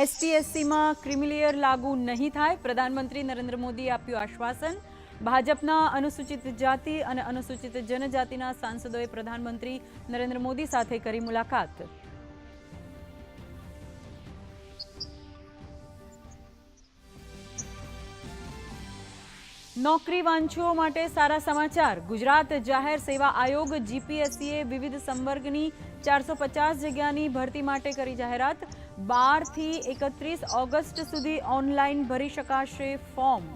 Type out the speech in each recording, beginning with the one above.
એસટીએસસીમાં creamy layer લાગુ નહીં થાય. પ્રધાનમંત્રી નરેન્દ્ર મોદીએ આપ્યું આશ્વાસન. ભાજપના અનુસૂચિત જાતિ અને અનુસૂચિત જનજાતિના સાંસદોએ પ્રધાનમંત્રી નરેન્દ્ર મોદી સાથે કરી મુલાકાત. નોકરી વાંચુઓ માટે સારા સમાચાર. ગુજરાત જાહેર સેવા આયોગ જીપીએસસીએ વિવિધ સંવર્ગની ચારસો પચાસ જગ્યાની ભરતી માટે કરી જાહેરાત. બારથી એકત્રીસ ઓગસ્ટ સુધી ઓનલાઈન ભરી શકાશે ફોર્મ.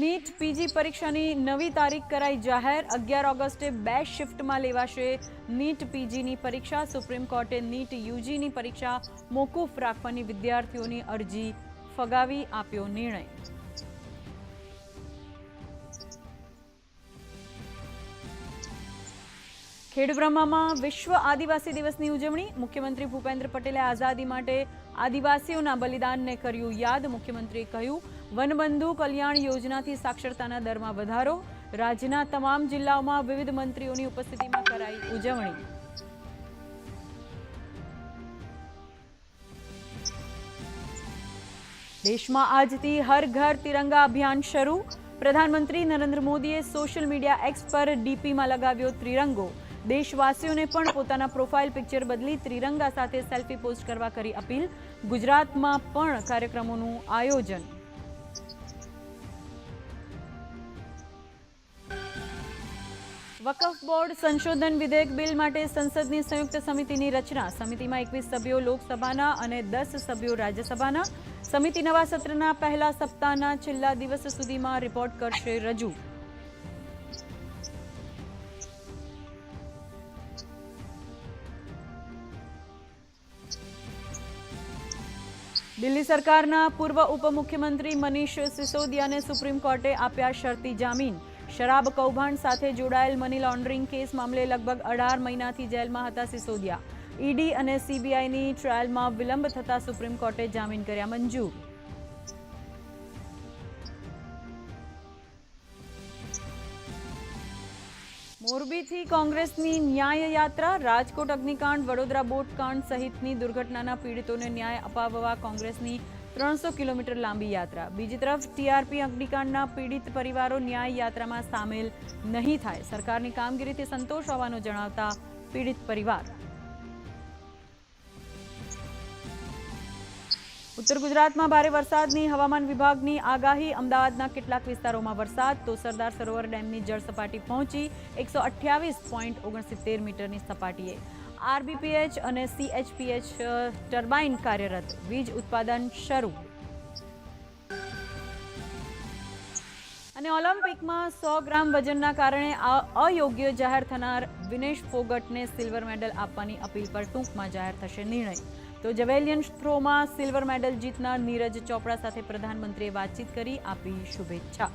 નીટ પીજી પરીક્ષાની નવી તારીખ કરાઈ જાહેર. અગિયાર ઓગસ્ટે બે શિફ્ટમાં લેવાશે નીટ પીજીની પરીક્ષા. સુપ્રીમ કોર્ટે નીટ યુજીની પરીક્ષા મોકૂફ રાખવાની વિદ્યાર્થીઓની અરજી ફગાવી આપ્યો નિર્ણય. ખેડબ્રહ્મામાં વિશ્વ આદિવાસી દિવસની ઉજવણી. મુખ્યમંત્રી ભૂપેન્દ્ર પટેલે આઝાદી માટે આદિવાસીઓના બલિદાનને કર્યું યાદ. મુખ્યમંત્રીએ કહ્યું વનબંધુ કલ્યાણ યોજનાથી સાક્ષરતાના દરમાં વધારો. રાજ્યના તમામ જિલ્લાઓમાં વિવિધ મંત્રીઓની ઉપસ્થિતિમાં કરાઈ ઉજવણી. દેશમાં આજથી હર ઘર તિરંગા અભિયાન શરૂ. પ્રધાનમંત્રી નરેન્દ્ર મોદીએ સોશિયલ મીડિયા એક્સ પર ડીપીમાં લગાવ્યો ત્રિરંગો. દેશવાસીઓને પણ પોતાના પ્રોફાઇલ પિક્ચર બદલી ત્રિરંગા સાથે સેલ્ફી પોસ્ટ કરવા કરી અપીલ. ગુજરાતમાં પણ કાર્યક્રમોનું આયોજન. વકફ બોર્ડ સંશોધન વિધેયક બિલ માટે સંસદની સંયુક્ત સમિતિની રચના. સમિતિમાં એકવીસ સભ્યો લોકસભાના અને દસ સભ્યો રાજ્યસભાના. સમિતિ નવા સત્રના પહેલા સપ્તાહના છેલ્લા દિવસ સુધીમાં રિપોર્ટ કરશે રજૂ. દિલ્હી સરકારના પૂર્વ ઉપમુખ્યમંત્રી મનીષ સિસોદિયાને સુપ્રીમ કોર્ટે આપ્યા શરતી જામીન. શરાબ કૌભાંડ સાથે જોડાયેલ મની લોન્ડરિંગ કેસ મામલે લગભગ અઢાર મહિનાથી જેલમાં હતા સિસોદિયા. ઈડી અને સીબીઆઈની ટ્રાયલમાં વિલંબ થતા સુપ્રીમ કોર્ટે જામીન કર્યા મંજૂર. મોરબીથી કોંગ્રેસની ન્યાય યાત્રા, રાજકોટ અગ્નિકાંડ, વડોદરા બોટકાંડ સહિતની દુર્ઘટનાના પીડિતોને ન્યાય અપાવવા કોંગ્રેસની ત્રણસો કિલોમીટર લાંબી યાત્રા. બીજી તરફ ટીઆરપી અગ્નિકાંડના પીડિત પરિવારો ન્યાય યાત્રામાં સામેલ નહીં થાય. સરકારની કામગીરીથી સંતોષ હોવાનું જણાવતા પીડિત પરિવાર. ઉત્તર ગુજરાતમાં ભારે વરસાદની હવામાન વિભાગની આગાહી. અમદાવાદના કેટલાક વિસ્તારોમાં વરસાદ. તો સરદાર સરોવર ડેમની જળ સપાટી પહોંચી એકસો મીટરની સપાટીએ. આરબીપીએચ અને સીએચપીએચ ટર્બાઇન કાર્યરત વીજ ઉત્પાદન શરૂ. અને ઓલિમ્પિકમાં સો ગ્રામ વજનના કારણે અયોગ્ય જાહેર થનાર વિનેશ ફોગટને સિલ્વર મેડલ આપવાની અપીલ પર ટૂંકમાં જાહેર થશે નિર્ણય. તો જવેલિયન થ્રોમાં સિલ્વર મેડલ જીતનાર નીરજ ચોપડા સાથે પ્રધાનમંત્રીએ વાતચીત કરી આપી શુભેચ્છા.